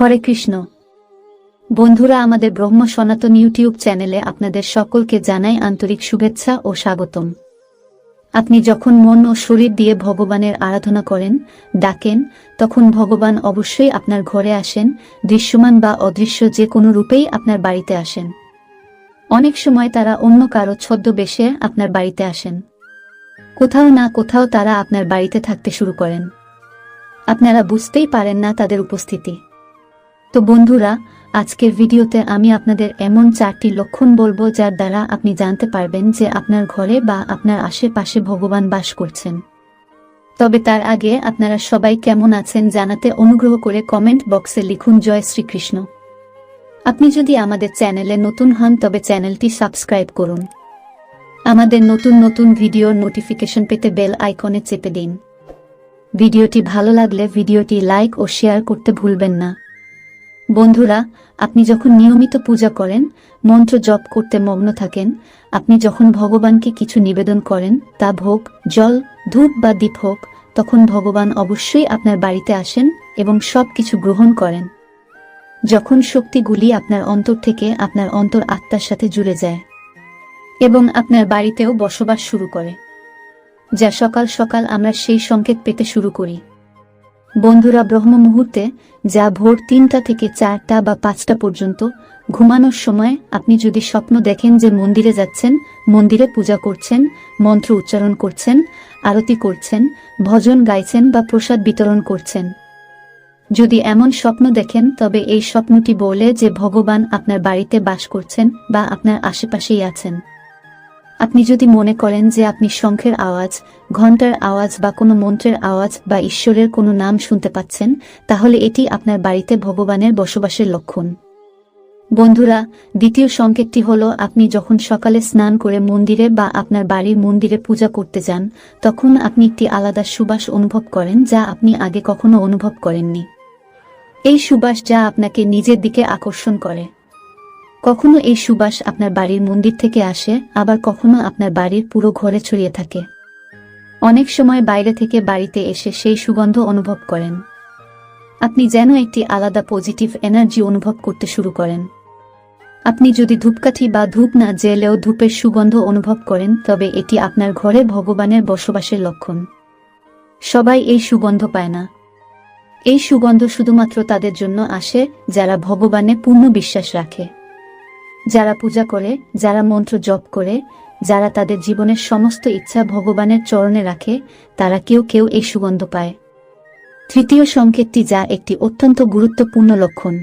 হরে কৃষ্ণ। বন্ধুরা, আমাদের ব্রহ্ম সনাতন ইউটিউব চ্যানেলে আপনাদের সকলকে জানাই আন্তরিক শুভেচ্ছা ও স্বাগতম। আপনি যখন মন ও শরীর দিয়ে ভগবানের আরাধনা করেন, ডাকেন, তখন ভগবান অবশ্যই আপনার ঘরে আসেন, দৃশ্যমান বা অদৃশ্য যে কোনো রূপেই আপনার বাড়িতে আসেন। অনেক সময় তারা অন্য কারও ছদ্মবেশে আপনার বাড়িতে আসেন। কোথাও না কোথাও তারা আপনার বাড়িতে থাকতে শুরু করেন। আপনারা বুঝতেই পারেন না তাদের উপস্থিতি। তো বন্ধুরা, আজকের ভিডিওতে আমি আপনাদের এমন চারটি লক্ষণ বলব যার দ্বারা আপনি জানতে পারবেন যে আপনার ঘরে বা আপনার আশেপাশে ভগবান বাস করছেন। তবে তার আগে আপনারা সবাই কেমন আছেন জানাতে অনুগ্রহ করে কমেন্ট বক্সে লিখুন, জয় শ্রীকৃষ্ণ আপনি যদি আমাদের চ্যানেলে নতুন হন, তবে চ্যানেলটি সাবস্ক্রাইব করুন। আমাদের নতুন নতুন ভিডিওর নোটিফিকেশন পেতে বেল আইকনে চেপে দিন। ভিডিওটি ভালো লাগলে ভিডিওটি লাইক ও শেয়ার করতে ভুলবেন না। বন্ধুরা, আপনি যখন নিয়মিত পূজা করেন, মন্ত্র জপ করতে মগ্ন থাকেন, আপনি যখন ভগবানকে কিছু নিবেদন করেন, তা ভোগ, জল, ধূপ বা দীপ হোক, তখন ভগবান অবশ্যই আপনার বাড়িতে আসেন এবং সব কিছু গ্রহণ করেন। যখন শক্তিগুলি আপনার অন্তর থেকে আপনার অন্তর আত্মার সাথে জুড়ে যায় এবং আপনার বাড়িতেও বসবাস শুরু করে, যা সকাল সকাল আমরা সেই সংকেত পেতে শুরু করি। বন্ধুরা ব্রহ্ম মুহূর্তে যা ভোর তিনটা থেকে চারটা বা পাঁচটা পর্যন্ত ঘুমানোর সময় আপনি যদি স্বপ্ন দেখেন যে মন্দিরে যাচ্ছেন, মন্দিরে পূজা করছেন, মন্ত্র উচ্চারণ করছেন, আরতি করছেন, ভজন গাইছেন বা প্রসাদ বিতরণ করছেন। যদি এমন স্বপ্ন দেখেন, তবে এই স্বপ্নটি বলে যে ভগবান আপনার বাড়িতে বাস করছেন বা আপনার আশেপাশেই আছেন। আপনি যদি মনে করেন যে আপনি শঙ্খের আওয়াজ ঘণ্টার আওয়াজ বা কোনো মন্ত্রের আওয়াজ বা ঈশ্বরের কোনো নাম শুনতে পাচ্ছেন, তাহলে এটি আপনার বাড়িতে ভগবানের বসবাসের লক্ষণ। বন্ধুরা, দ্বিতীয় সংকেতটি হল আপনি যখন সকালে স্নান করে মন্দিরে বা আপনার বাড়ির মন্দিরে পূজা করতে যান, তখন আপনি একটি আলাদা সুবাস অনুভব করেন যা আপনি আগে কখনো অনুভব করেননি। এই সুবাস যা আপনাকে নিজের দিকে আকর্ষণ করে। কখনো এই সুবাস আপনার বাড়ির মন্দির থেকে আসে, আবার কখনো আপনার বাড়ির পুরো ঘরে ছড়িয়ে থাকে। অনেক সময় বাইরে থেকে বাড়িতে এসে সেই সুগন্ধ অনুভব করেন। আপনি যেন একটি আলাদা পজিটিভ এনার্জি অনুভব করতে শুরু করেন। আপনি যদি ধূপকাঠি বা ধূপ না জেলেও ধূপের সুগন্ধ অনুভব করেন, তবে এটি আপনার ঘরে ভগবানের বসবাসের লক্ষণ। সবাই এই সুগন্ধ পায় না। এই সুগন্ধ শুধুমাত্র তাদের জন্য আসে, যারা ভগবানে পূর্ণ বিশ্বাস রাখে। যারা পূজা করে, যারা মন্ত্র জপ করে, যারা তাদের জীবনের সমস্ত ইচ্ছা ভগবানের চরণে রাখে, তারা কেউ কেউ এই সুগন্ধ পায়। তৃতীয় সংকেতটি যা একটি অত্যন্ত গুরুত্বপূর্ণ লক্ষণ।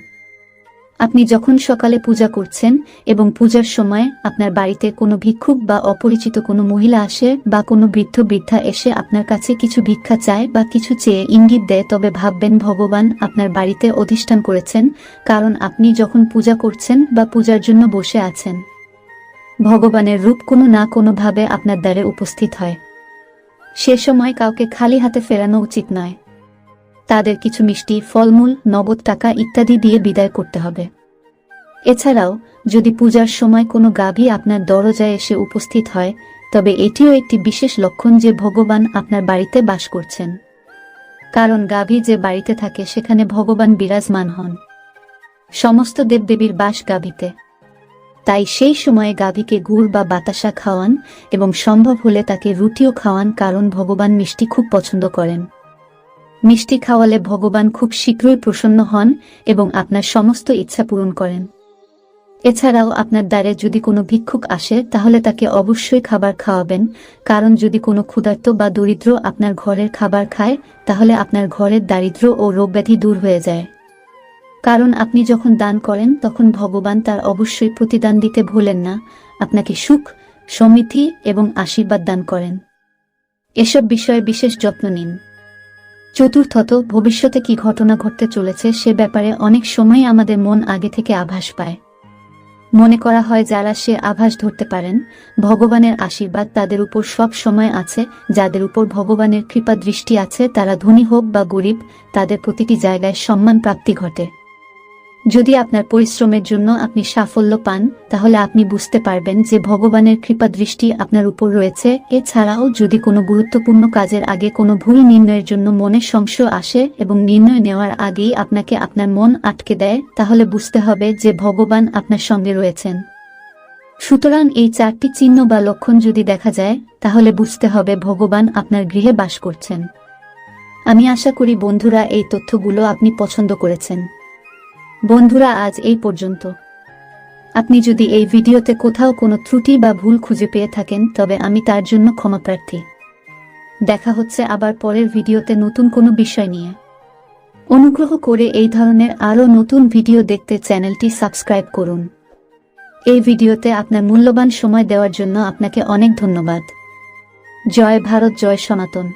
আপনি যখন সকালে পূজা করছেন এবং পূজার সময় আপনার বাড়িতে কোনো ভিক্ষুক বা অপরিচিত কোনো মহিলা আসে বা কোনো বৃদ্ধ বৃদ্ধা এসে আপনার কাছে কিছু ভিক্ষা চায় বা কিছু চেয়ে ইঙ্গিত দেয়, তবে ভাববেন, ভগবান আপনার বাড়িতে অধিষ্ঠান করেছেন, কারণ আপনি যখন পূজা করছেন বা পূজার জন্য বসে আছেন, ভগবানের রূপ কোনো না কোনোভাবে আপনার দ্বারে উপস্থিত হয়। সে সময় কাউকে খালি হাতে ফেরানো উচিত নয়। তাদের কিছু মিষ্টি, ফলমূল, নগদ টাকা ইত্যাদি দিয়ে বিদায় করতে হবে। এছাড়াও, যদি পূজার সময় কোনো গাভী আপনার দরজায় এসে উপস্থিত হয়, তবে এটিও একটি বিশেষ লক্ষণ যে ভগবান আপনার বাড়িতে বাস করছেন। কারণ গাভী যে বাড়িতে থাকে, সেখানে ভগবান বিরাজমান হন। সমস্ত দেবদেবীর বাস গাভীতে। তাই সেই সময়ে গাভীকে গুড় বা বাতাসা খাওয়ান এবং সম্ভব হলে তাকে রুটিও খাওয়ান, কারণ ভগবান মিষ্টি খুব পছন্দ করেন। মিষ্টি খাওয়ালে ভগবান খুব শীঘ্রই প্রসন্ন হন এবং আপনার সমস্ত ইচ্ছা পূরণ করেন। এছাড়াও আপনার দ্বারে যদি কোনো ভিক্ষুক আসে, তাহলে তাকে অবশ্যই খাবার খাওয়াবেন, কারণ যদি কোনো ক্ষুধার্ত বা দরিদ্র আপনার ঘরের খাবার খায়, তাহলে আপনার ঘরের দারিদ্র ও রোগব্যাধি দূর হয়ে যায়। কারণ আপনি যখন দান করেন, তখন ভগবান তার অবশ্যই প্রতিদান দিতে ভুলেন না, আপনাকে সুখ, সমৃদ্ধি এবং আশীর্বাদ দান করেন। এসব বিষয়ে বিশেষ যত্ন নিন। চতুর্থত, ভবিষ্যতে কি ঘটনা ঘটতে চলেছে সে ব্যাপারে অনেক সময় আমাদের মন আগে থেকে আভাস পায়। মনে করা হয় যারা সে আভাস ধরতে পারেন, ভগবানের আশীর্বাদ তাদের উপর সব সময় আছে, যাদের উপর ভগবানের কৃপা দৃষ্টি আছে, তারা ধনী হোক বা গরিব, তাদের প্রতিটি জায়গায় সম্মান প্রাপ্তি ঘটে। যদি আপনার পরিশ্রমের জন্য আপনি সাফল্য পান, তাহলে আপনি বুঝতে পারবেন যে ভগবানের কৃপা দৃষ্টি আপনার উপর রয়েছে। এছাড়াও যদি কোনো গুরুত্বপূর্ণ কাজের আগে কোনো ভুল নির্ণয়ের জন্য মনে সংশয় আসে এবং নির্ণয় নেওয়ার আগেই আপনাকে আপনার মন আটকে দেয়, তাহলে বুঝতে হবে যে ভগবান আপনার সঙ্গে রয়েছেন। সুতরাং এই চারটি চিহ্ন বা লক্ষণ যদি দেখা যায়, তাহলে বুঝতে হবে ভগবান আপনার গৃহে বাস করছেন। আমি আশা করি বন্ধুরা এই তথ্যগুলো আপনি পছন্দ করেছেন। বন্ধুরা, আজ এই পর্যন্ত। আপনি যদি এই ভিডিওতে কোথাও কোনো ত্রুটি বা ভুল খুঁজে পেয়ে থাকেন, তবে আমি তার জন্য ক্ষমা প্রার্থী। দেখা হচ্ছে আবার পরের ভিডিওতে নতুন কোনো বিষয় নিয়ে। অনুগ্রহ করে এই ধরনের আরও নতুন ভিডিও দেখতে চ্যানেলটি সাবস্ক্রাইব করুন। এই ভিডিওতে আপনার মূল্যবান সময় দেওয়ার জন্য আপনাকে অনেক ধন্যবাদ। জয় ভারত, জয় সনাতন।